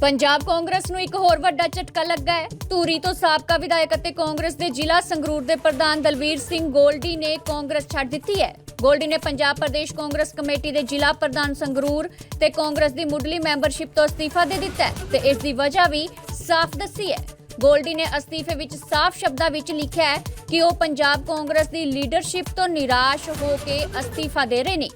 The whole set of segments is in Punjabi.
ਪੰਜਾਬ ਕਾਂਗਰਸ ਨੂੰ ਇੱਕ ਹੋਰ ਵੱਡਾ ਝਟਕਾ ਲੱਗਾ ਹੈ। ਧੂਰੀ ਤੋਂ ਸਾਬਕਾ ਵਿਧਾਇਕ ਅਤੇ ਕਾਂਗਰਸ ਦੇ ਜ਼ਿਲ੍ਹਾ ਸੰਗਰੂਰ ਦੇ ਪ੍ਰਧਾਨ ਦਲਵੀਰ ਸਿੰਘ ਗੋਲਡੀ ਨੇ ਕਾਂਗਰਸ ਛੱਡ ਦਿੱਤੀ ਹੈ। ਗੋਲਡੀ ਨੇ ਪੰਜਾਬ ਪ੍ਰਦੇਸ਼ ਕਾਂਗਰਸ ਕਮੇਟੀ ਦੇ ਜ਼ਿਲ੍ਹਾ ਪ੍ਰਧਾਨ ਸੰਗਰੂਰ ਤੇ ਕਾਂਗਰਸ ਦੀ ਮੁੱਢਲੀ ਮੈਂਬਰਸ਼ਿਪ ਤੋਂ ਅਸਤੀਫਾ ਦੇ ਦਿੱਤਾ ਹੈ ਤੇ ਇਸ ਦੀ ਵਜ੍ਹਾ ਵੀ ਸਾਫ਼ ਦੱਸੀ ਹੈ। ਗੋਲਡੀ ਨੇ ਅਸਤੀਫੇ ਵਿੱਚ ਸਾਫ਼ ਸ਼ਬਦਾਂ ਵਿੱਚ ਲਿਖਿਆ ਹੈ ਕਿ ਉਹ ਪੰਜਾਬ ਕਾਂਗਰਸ ਦੀ ਲੀਡਰਸ਼ਿਪ ਤੋਂ ਨਿਰਾਸ਼ ਹੋ ਕੇ ਅਸਤੀਫਾ ਦੇ ਰਹੇ ਨੇ।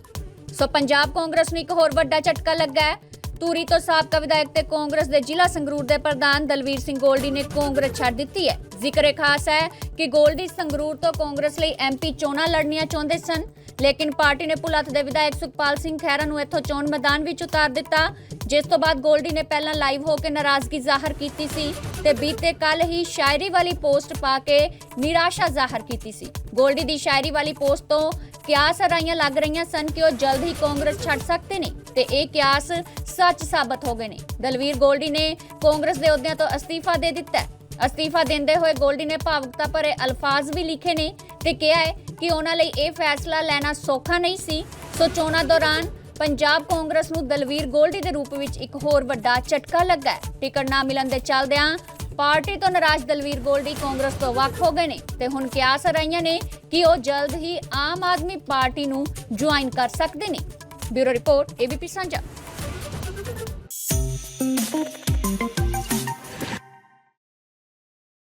ਸੋ ਪੰਜਾਬ ਕਾਂਗਰਸ ਨੂੰ ਇੱਕ ਹੋਰ ਵੱਡਾ ਝਟਕਾ ਲੱਗਾ ਹੈ। ਧੂਰੀ ਤੋਂ ਸਾਬਕਾ ਵਿਧਾਇਕ ਤੇ ਕਾਂਗਰਸ ਦੇ ਜ਼ਿਲ੍ਹਾ ਸੰਗਰੂਰ ਦੇ ਪ੍ਰਧਾਨ ਦਲਵੀਰ ਸਿੰਘ ਗੋਲਡੀ ਨੇ ਕਾਂਗਰਸ ਛੱਡ ਦਿੱਤੀ ਹੈ। ਜ਼ਿਕਰ ਇਹ ਖਾਸ ਹੈ ਕਿ ਗੋਲਡੀ ਸੰਗਰੂਰ ਤੋਂ ਕਾਂਗਰਸ ਲਈ ਐਮਪੀ ਚੋਣਾਂ ਲੜਨੀਆਂ ਚਾਹੁੰਦੇ ਸਨ। ਲੇਕਿਨ ਪਾਰਟੀ ਨੇ ਪੁਲਤ ਦੇ ਵਿਧਾਇਕ ਸੁਖਪਾਲ ਸਿੰਘ ਖਹਿਰਾ ਨੂੰ ਇੱਥੋਂ ਚੋਣ ਮੈਦਾਨ ਵਿੱਚ ਉਤਾਰ ਦਿੱਤਾ, ਜਿਸ ਤੋਂ ਬਾਅਦ ਗੋਲਡੀ ਨੇ ਪਹਿਲਾਂ ਲਾਈਵ ਹੋ ਕੇ ਨਾਰਾਜ਼ਗੀ ਜ਼ਾਹਰ ਕੀਤੀ ਸੀ ਤੇ ਬੀਤੇ ਕੱਲ ਹੀ ਸ਼ਾਇਰੀ ਵਾਲੀ ਪੋਸਟ ਪਾ ਕੇ ਨਿਰਾਸ਼ਾ ਜ਼ਾਹਰ ਕੀਤੀ ਸੀ। ਗੋਲਡੀ ਦੀ ਸ਼ਾਇਰੀ ਵਾਲੀ ਪੋਸਟ ਤੋਂ ਕਿਆਸ ਰਾਈਆਂ ਲੱਗ ਰਹੀਆਂ ਸਨ ਕਿ ਉਹ ਜਲਦ ਹੀ ਕਾਂਗਰਸ ਛੱਡ ਸਕਦੇ ਨੇ ਤੇ ਇਹ ਕਿਆਸ ਸੱਚ ਸਾਬਤ ਹੋ ਗਏ ਨੇ। ਦਲਵੀਰ ਗੋਲਡੀ ਨੇ ਕਾਂਗਰਸ ਦੇ ਅਹੁਦਿਆਂ ਤੋਂ ਅਸਤੀਫਾ ਦੇ ਦਿੱਤਾ ਅਸਤੀਫਾ ਦਿੰਦੇ ਹੋਏ ਗੋਲਡੀ ਨੇ ਭਾਵੁਕਤਾ ਭਰੇ ਅਲਫਾਜ਼ ਵੀ ਲਿਖੇ ਨੇ ਤੇ ਕਿਹਾ ਹੈ ਕਿ ਉਹਨਾਂ ਲਈ ਇਹ ਫੈਸਲਾ ਲੈਣਾ ਸੌਖਾ ਨਹੀਂ ਸੀ। ਸੋ ਚੋਣਾਂ ਦੌਰਾਨ ਪੰਜਾਬ ਕਾਂਗਰਸ ਨੂੰ ਦਲਵੀਰ ਗੋਲਡੀ ਦੇ ਰੂਪ ਵਿੱਚ ਇੱਕ ਹੋਰ ਵੱਡਾ ਝਟਕਾ ਲੱਗਾ ਟਿਕਟ ਨਾ ਮਿਲਣ ਦੇ ਚੱਲਦਿਆਂ ਪਾਰਟੀ ਤੋਂ ਨਾਰਾਜ਼ ਦਲਵੀਰ ਗੋਲਡੀ ਕਾਂਗਰਸ ਤੋਂ ਵੱਖ ਹੋ ਗਏ ਨੇ ਤੇ ਹੁਣ ਕਿਆਸ ਰਹੀਆਂ ਨੇ ਕਿ ਉਹ ਜਲਦ ਹੀ ਆਮ ਆਦਮੀ ਪਾਰਟੀ ਨੂੰ ਜੁਆਇਨ ਕਰ ਸਕਦੇ ਨੇ। ਬਿਊਰੋ ਰਿਪੋਰਟ, ਏਬੀਪੀ ਸਾਂਝਾ।